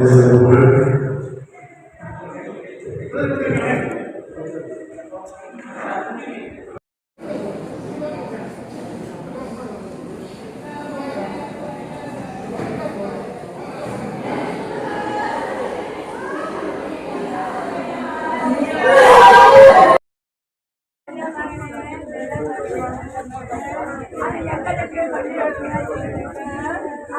is the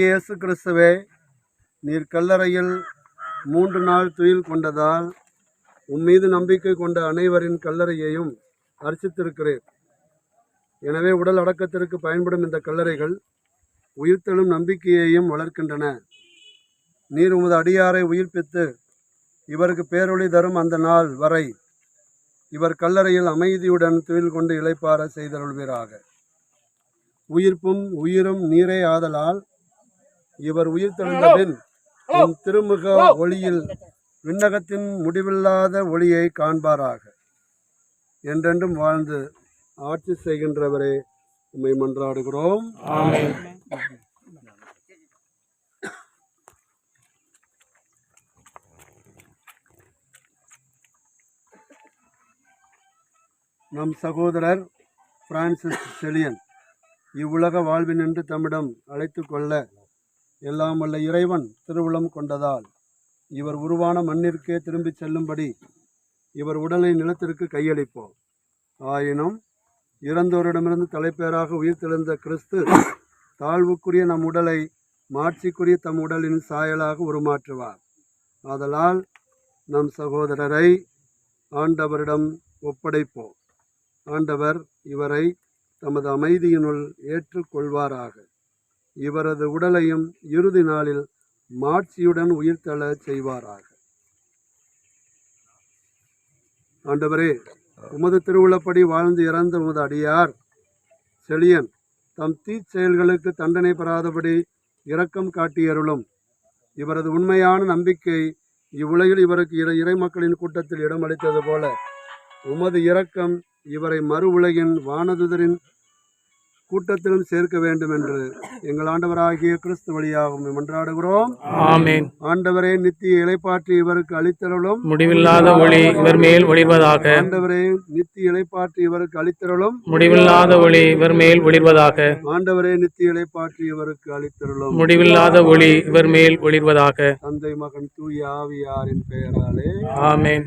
இயேசு கிறிஸ்துவே நீர் கல்லறையில் மூன்று நாள் துயில் கொண்டதால் உம்மீது நம்பிக்கை கொண்ட அனைவரின் கல்லறையையும் அர்ச்சித்திருக்கிறேன். எனவே உடல் அடக்கத்திற்கு பயன்படும் இந்த கல்லறைகள் உயிர்த்தெழும் நம்பிக்கையையும் வளர்க்கின்றன. நீர் உமது அடியாரை உயிர்ப்பித்து இவருக்கு பேரொளி தரும் அந்த நாள் வரை இவர் கல்லறையில் அமைதியுடன் துயில் கொண்டு இளைப்பார செய்தருள்வீராக. உயிர்ப்பும் உயிரும் நீரே ஆதலால் இவர் உயிர் தெழுந்த பின் உம் திருமுக ஒளியில் விண்ணகத்தின் முடிவில்லாத ஒளியை காண்பாராக. என்றென்றும் வாழ்ந்து ஆட்சி செய்கின்றவரே உம்மை மன்றாடுகிறோம். நம் சகோதரர் பிரான்சிஸ் செலியன் இவ்வுலக வாழ்வினின்று தம்மிடம் அழைத்து கொள்ள எல்லாம் வல்ல இறைவன் திருவுளம் கொண்டதால் இவர் உருவான மண்ணிற்கே திரும்பிச் செல்லும்படி இவர் உடலை நிலத்திற்கு கையளிப்போம். ஆயினும் இறந்தோரிடமிருந்து தலைப்பேராக உயிர்த்தெழுந்த கிறிஸ்து தாழ்வுக்குரிய நம் உடலை மாட்சிக்குரிய தம் உடலின் சாயலாக உருமாற்றுவார். ஆதலால் நம் சகோதரரை ஆண்டவரிடம் ஒப்படைப்போம். ஆண்டவர் இவரை தமது அமைதியினுள் ஏற்றுக்கொள்வாராக. இவரது உடலையும் இறுதி நாளில் மாட்சியுடன் உயிர்த்தள செய்வாராக. ஆண்டவரே உமது திருவுளப்படி வாழ்ந்து இறந்த உமது அடியார் செழியன் தம் தீச் செயல்களுக்கு தண்டனை பெறாதபடி இரக்கம் காட்டியருளும் இவரது உண்மையான நம்பிக்கை இவ்வுலகில் இவருக்கு இறை மக்களின் கூட்டத்தில் இடமளித்தது போல உமது இரக்கம் இவரை மறு உலகின் வானதுதரின் கூட்டத்திலும் சேர்க்க வேண்டும் என்று எங்கள் ஆண்டவராகிய கிறிஸ்து வழியாக உம்மை மன்றாடுகிறோம். ஆமென். ஆண்டவரே நித்திய இலைப்பாற்றி இவருக்கு அளித்தருளும். முடிவில்லாத ஒளி இவர் மேல் ஒளிர்வதாக. ஆண்டவரே நித்திய இலைப்பாற்றி இவருக்கு அளித்தருளும். முடிவில்லாத ஒளி இவர் மேல் ஒளிர்வதாக. ஆண்டவரே நித்திய இலைப்பாற்றி இவருக்கு அளித்தருளும். முடிவில்லாத ஒளி இவர் மேல் ஒளிர்வதாக. தந்தை மகன் தூய ஆவியாரின் பெயராலே. ஆமென்.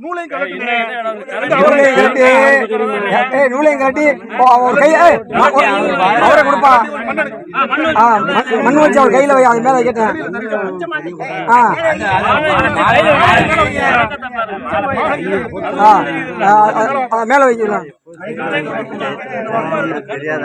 நூலையும் கட்டி நூலையும் கட்டி ஓ, அவர் கை அவரை கொடுப்பா ஆ மண்- வச்சு அவர் கையில வை அது மேல கேட்டேன் மேல வைக்கலாம் தெரியாத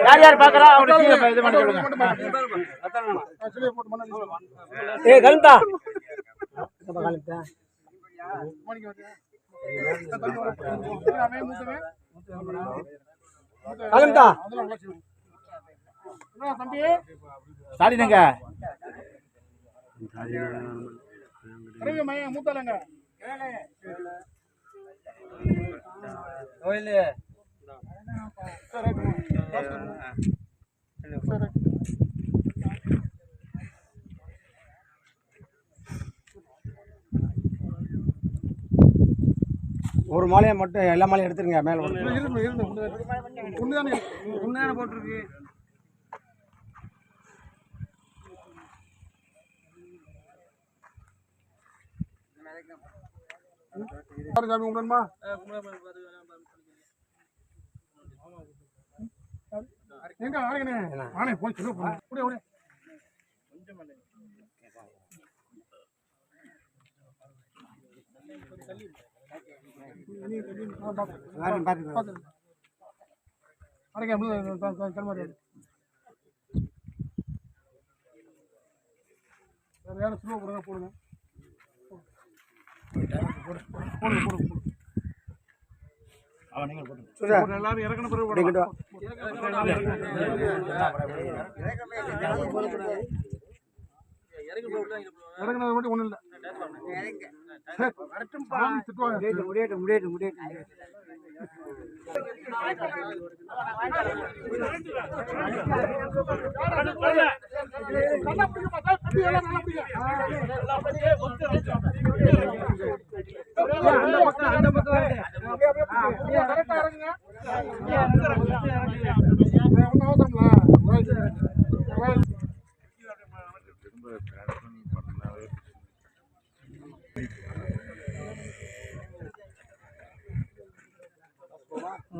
யார் யார் பாக்குறா அவங்க இது பண்ணி சொல்லுங்க மூத்தாலங்க ஒரு மாலையை மட்டும் எல்லா மாலையும் எடுத்துருங்க மேல ஒண்ணுதானே போட்டிருக்கு. சாமி கும்பிடணுமா எங்க ஆளுங்கண்ணே? ஆனே போய் சொல்லு ஓடி ஓடி போடுங்க. போடுங்க போடுங்க போடுங்க. எல்லாரும் இறக்கணும் பிறகு இப்படி மட்டும் ஒண்ணும் இல்ல